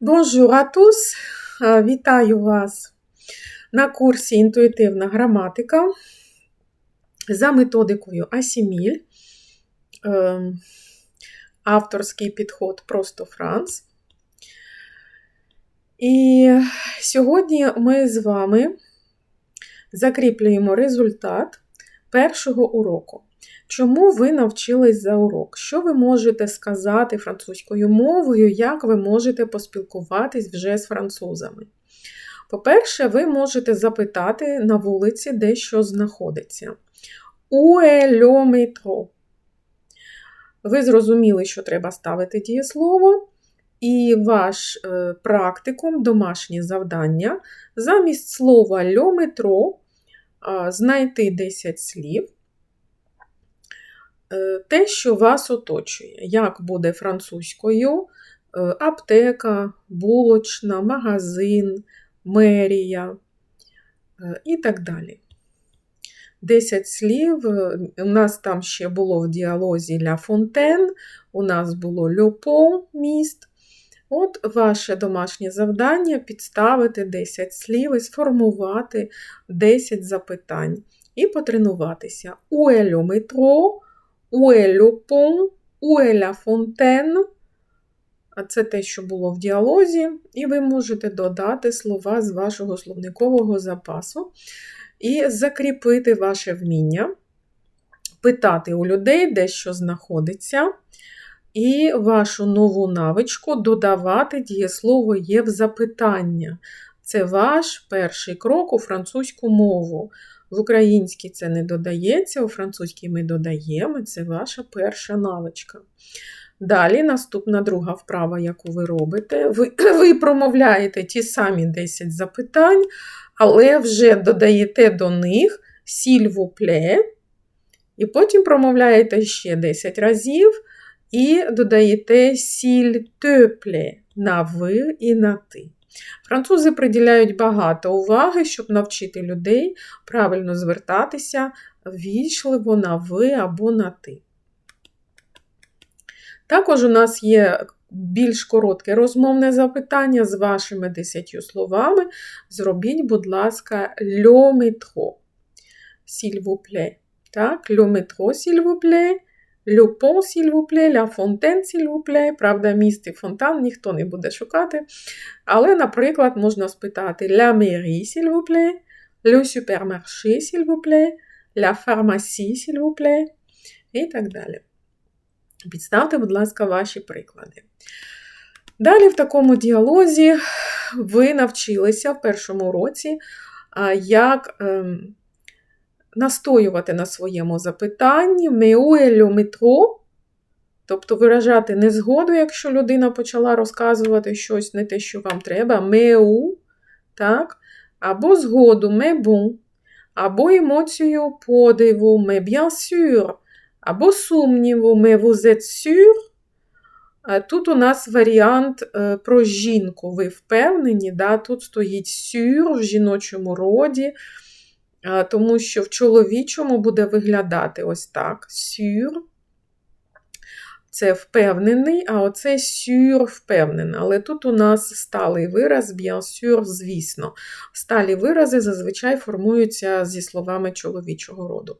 Bonjour à Вітаю вас на курсі Інтуїтивна граматика за методикою Асіміль. Ем, Авторський підход просто Франц. І сьогодні ми з вами закріплюємо результат першого уроку. Чому ви навчились за урок? Що ви можете сказати французькою мовою, як ви можете поспілкуватись вже з французами? По-перше, ви можете запитати на вулиці, де що знаходиться. Le métro? Ви зрозуміли, що треба ставити дієслово, і ваш е, практикум, домашнє завдання, замість слова «le métro» е, знайти 10 слів. Е, те, що вас оточує, як буде французькою е, аптека, булочна, магазин, мерія е, і так далі. 10 слів. У нас там ще було в діалозі Ля Фонтен, у нас було Льопо міст. От ваше домашнє завдання підставити 10 слів і сформувати 10 запитань. І потренуватися. Le métro? Où est le pont? Où? А це те, що було в діалозі, і ви можете додати слова з вашого словникового запасу і закріпити ваше вміння, питати у людей, де що знаходиться, і вашу нову навичку додавати дієслово є в запитання. Це ваш перший крок у французьку мову. В українській це не додається, у французькій ми додаємо, це ваша перша навичка. Далі наступна друга вправа, яку ви робите, ви, ви промовляєте ті самі 10 запитань, але вже додаєте до них сільвупле, і потім промовляєте ще 10 разів і додаєте сіль тепле на ви і на ти. Французи приділяють багато уваги, щоб навчити людей правильно звертатися ввічливо на ви або на ти. Також у нас є більш коротке розмовне запитання з вашими десятью словами. Зробіть, будь ласка, vous plaît. Так, vous plaît. Le pont, s'il vous plaît, la fontaine, s'il vous. Правда, міст і фонтан ніхто не буде шукати. Але, наприклад, можна спитати la mairie, s'il vous plaît, le supermarché, s'il vous la pharmacie, s'il і так далі. Підставте, будь ласка, ваші приклади. Далі, в такому діалозі, ви навчилися в першому році, як ем, настоювати на своєму запитанні меуелю метро, тобто виражати незгоду, якщо людина почала розказувати щось не те, що вам треба, меу, так? або згоду мебун, або емоцію подиву, ме або сумніву, ме vous sûr. Тут у нас варіант про жінку. Ви впевнені, да? тут стоїть сюр в жіночому роді тому що в чоловічому буде виглядати ось так: сюр. Це впевнений, а оце сюр впевнений. Але тут у нас сталий вираз, sûr, звісно. Сталі вирази зазвичай формуються зі словами чоловічого роду.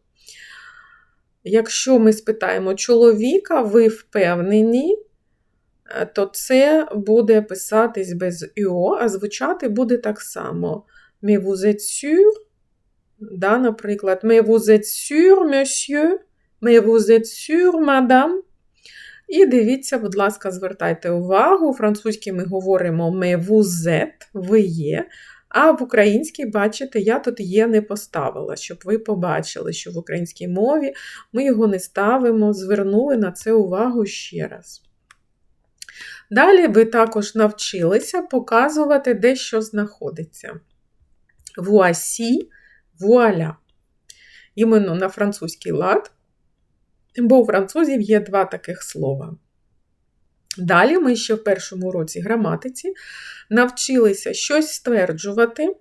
Якщо ми спитаємо чоловіка, ви впевнені, то це буде писатись без «ю», а звучати буде так само. Mais vous êtes? Да, Наприклад, mais vous êtes sûr, monsieur, mais vous êtes sûr, madame. І дивіться, будь ласка, звертайте увагу. У французькій ми говоримо mais vous êtes, ви є. А в українській, бачите, я тут є не поставила, щоб ви побачили, що в українській мові ми його не ставимо, звернули на це увагу ще раз. Далі ви також навчилися показувати, де що знаходиться. Voici вуаля. Іменно на французький лад, бо у французів є два таких слова. Далі ми ще в першому році граматиці навчилися щось стверджувати,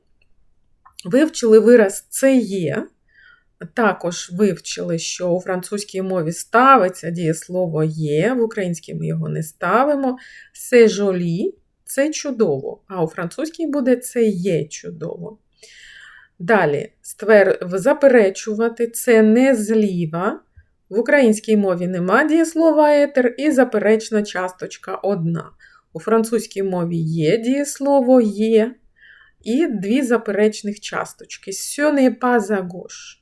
вивчили вираз це є. Також вивчили, що у французькій мові ставиться дієслово є, в українській ми його не ставимо. Це жолі, це чудово, а у французькій буде це є чудово. Далі, ствер... заперечувати це не зліва. В українській мові нема дієслова етер і заперечна часточка одна. У французькій мові є дієслово є і дві заперечних часточки. Pas à gauche.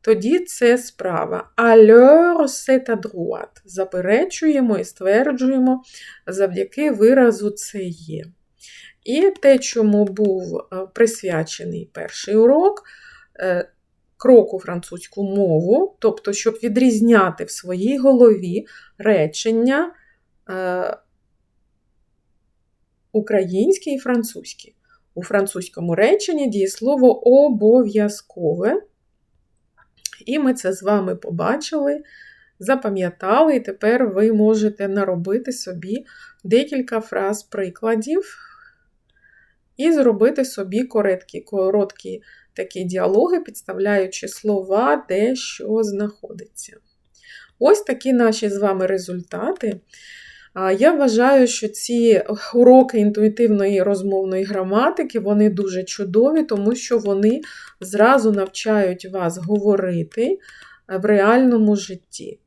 Тоді це справа. Alors c'est à droite. Заперечуємо і стверджуємо завдяки виразу це є. І те, чому був е, присвячений перший урок, е, кроку французьку мову, тобто, щоб відрізняти в своїй голові речення е, українське і французьке. У французькому реченні дієслово обов'язкове. І ми це з вами побачили, запам'ятали, і тепер ви можете наробити собі декілька фраз прикладів і зробити собі короткі, короткі такі діалоги, підставляючи слова, де що знаходиться. Ось такі наші з вами результати. Я вважаю, що ці уроки інтуїтивної розмовної граматики вони дуже чудові, тому що вони зразу навчають вас говорити в реальному житті.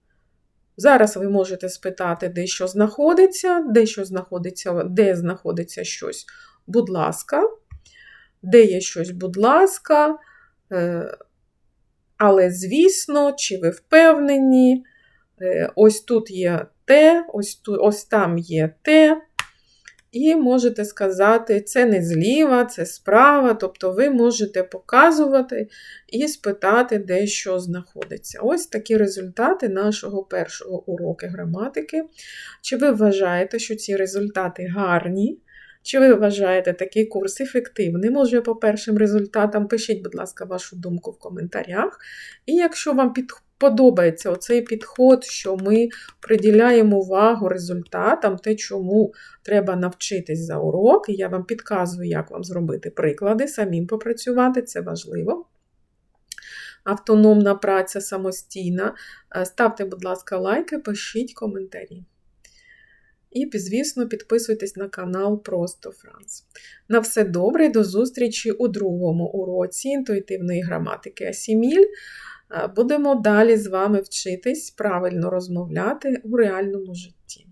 Зараз ви можете спитати, де що знаходиться, де що знаходиться, де знаходиться щось, будь ласка, де є щось, будь ласка. Е, але, звісно, чи ви впевнені, е, ось тут є те, ось, тут, ось там є те. І можете сказати, це не зліва, це справа. Тобто ви можете показувати і спитати, де що знаходиться. Ось такі результати нашого першого уроку граматики. Чи ви вважаєте, що ці результати гарні? Чи ви вважаєте такий курс ефективним? Може, по першим результатам пишіть, будь ласка, вашу думку в коментарях. І якщо вам подобається оцей підход, що ми приділяємо увагу результатам, те, чому треба навчитись за урок, і я вам підказую, як вам зробити приклади, самим попрацювати, це важливо. Автономна праця самостійна. Е, ставте, будь ласка, лайки, пишіть коментарі. І, звісно, підписуйтесь на канал Просто Франц. На все добре, до зустрічі у другому уроці інтуїтивної граматики Асіміль. Будемо далі з вами вчитись правильно розмовляти у реальному житті.